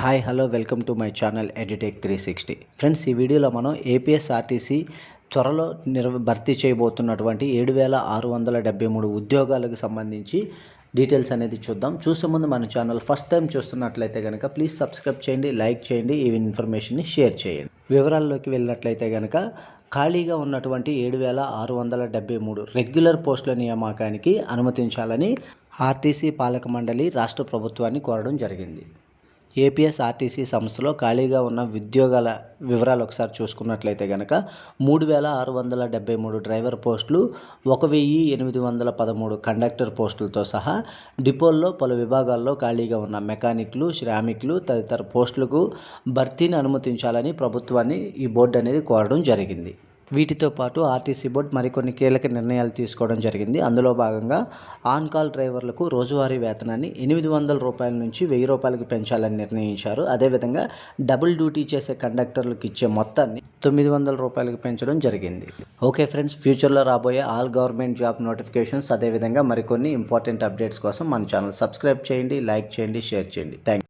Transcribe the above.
Hi hello welcome to my channel Editech three sixty friends ఈ వీడియోలో మనం APSRTC త్వరలో నిర్వ భర్తీ చేయబోతున్నటువంటి ఏడు వేల ఆరు వందల డెబ్బై మూడు ఉద్యోగాలకు సంబంధించి డీటెయిల్స్ అనేది చూద్దాం. చూసే ముందు మన ఛానల్ ఫస్ట్ టైం చూస్తున్నట్లయితే కనుక ప్లీజ్ సబ్స్క్రైబ్ చేయండి లైక్ చేయండి ఈ ఇన్ఫర్మేషన్ని షేర్ చేయండి. వివరాల్లోకి వెళ్ళినట్లయితే కనుక ఖాళీగా ఉన్నటువంటి ఏడు వేల ఆరు వందల డెబ్బై మూడు రెగ్యులర్ పోస్టుల నియామకానికి అనుమతించాలని ఆర్టీసీ పాలక మండలి రాష్ట్ర ప్రభుత్వాన్ని కోరడం జరిగింది. ఏపీఎస్ఆర్టీసీ సంస్థలో ఖాళీగా ఉన్న ఉద్యోగాల వివరాలు ఒకసారి చూసుకున్నట్లయితే కనుక మూడు వేల ఆరు వందల డెబ్బై మూడు డ్రైవర్ పోస్టులు ఒక వెయ్యి ఎనిమిది వందల పదమూడు కండక్టర్ పోస్టులతో సహా డిపోల్లో పలు విభాగాల్లో ఖాళీగా ఉన్న మెకానిక్లు శ్రామికులు తదితర పోస్టులకు భర్తీని అనుమతించాలని ప్రభుత్వాన్ని ఈ బోర్డు అనేది కోరడం జరిగింది. వీటితో పాటు ఆర్టీసీ బోర్డు మరికొన్ని కీలక నిర్ణయాలు తీసుకోవడం జరిగింది. అందులో భాగంగా ఆన్ కాల్ డ్రైవర్లకు రోజువారీ వేతనాన్ని ఎనిమిది వందల రూపాయల నుంచి వెయ్యి రూపాయలకు పెంచాలని నిర్ణయించారు. అదేవిధంగా డబుల్ డ్యూటీ చేసే కండక్టర్లకు ఇచ్చే మొత్తాన్ని తొమ్మిది వందల రూపాయలకు పెంచడం జరిగింది. ఓకే ఫ్రెండ్స్ ఫ్యూచర్లో రాబోయే ఆల్ గవర్నమెంట్ జాబ్ నోటిఫికేషన్స్ అదేవిధంగా మరికొన్ని ఇంపార్టెంట్ అప్డేట్స్ కోసం మన ఛానల్ సబ్స్క్రైబ్ చేయండి లైక్ చేయండి షేర్ చేయండి. థ్యాంక్